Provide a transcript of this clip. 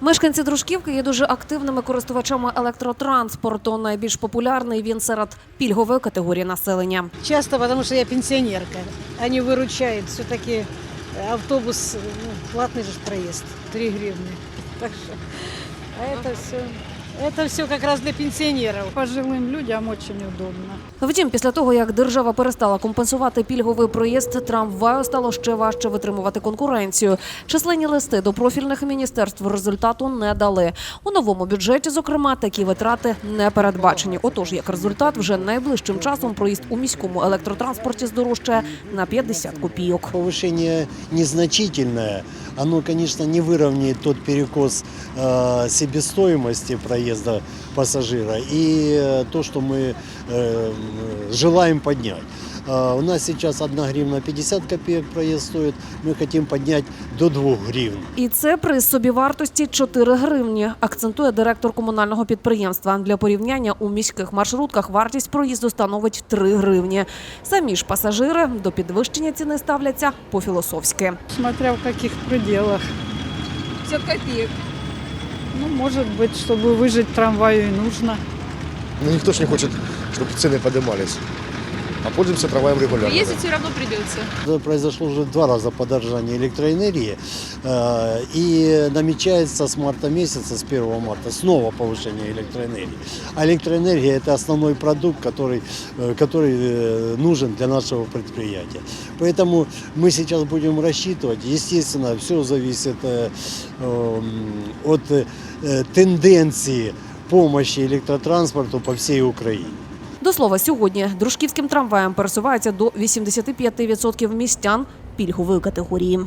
Мешканці Дружківки є дуже активними користувачами електротранспорту. Найбільш популярний він серед пільгової категорії населення. Часто, потому что я пенсионерка. Они выручают. Все-таки автобус, ну, платный же ж проезд, 3 гривны. Так что, а это все, это все как раз для пенсионеров. Пожилым людям очень удобно. Втім, після того як держава перестала компенсувати пільговий проїзд, трамваю стало ще важче витримувати конкуренцію. Численні листи до профільних міністерств результату не дали. У новому бюджеті, зокрема, такі витрати не передбачені. Отож, як результат, вже найближчим часом проїзд у міському електротранспорті здорожчає на 50 копійок. Повышение незначительное. Оно, конечно, не выровняет тот перекос э, себестоимости проезда пассажира и э, то, что мы э, желаем поднять. Э, у нас сейчас 1 гривна 50 копеек проезд стоит. Мы хотим поднять до 2 гривен. І це при собівартості 4 гривні, акцентує директор комунального підприємства. Для порівняння у міських маршрутках вартість проїзду становить 3 гривні. Самі ж пасажири до підвищення ціни ставляться по-філософськи. Смотря в каких пределах. 50 копеек. Ну, может быть, чтобы выжить трамваю и нужно. Ну, никто же не хочет, чтобы цены поднимались. А пользуемся трамваем Но регулярно. ездить все равно придется. Это Произошло уже два раза подорожание электроэнергии. э, И намечается с марта месяца, с 1 марта, снова повышение электроэнергии. А электроэнергия – это основной продукт, который, э, который э, нужен для нашего предприятия. Поэтому мы сейчас будем рассчитывать. Естественно, все зависит эм, от тенденции помощи электротранспорту по всей Украине. До слова, сьогодні дружківським трамваєм пересувається до 85% містян пільгової категорії.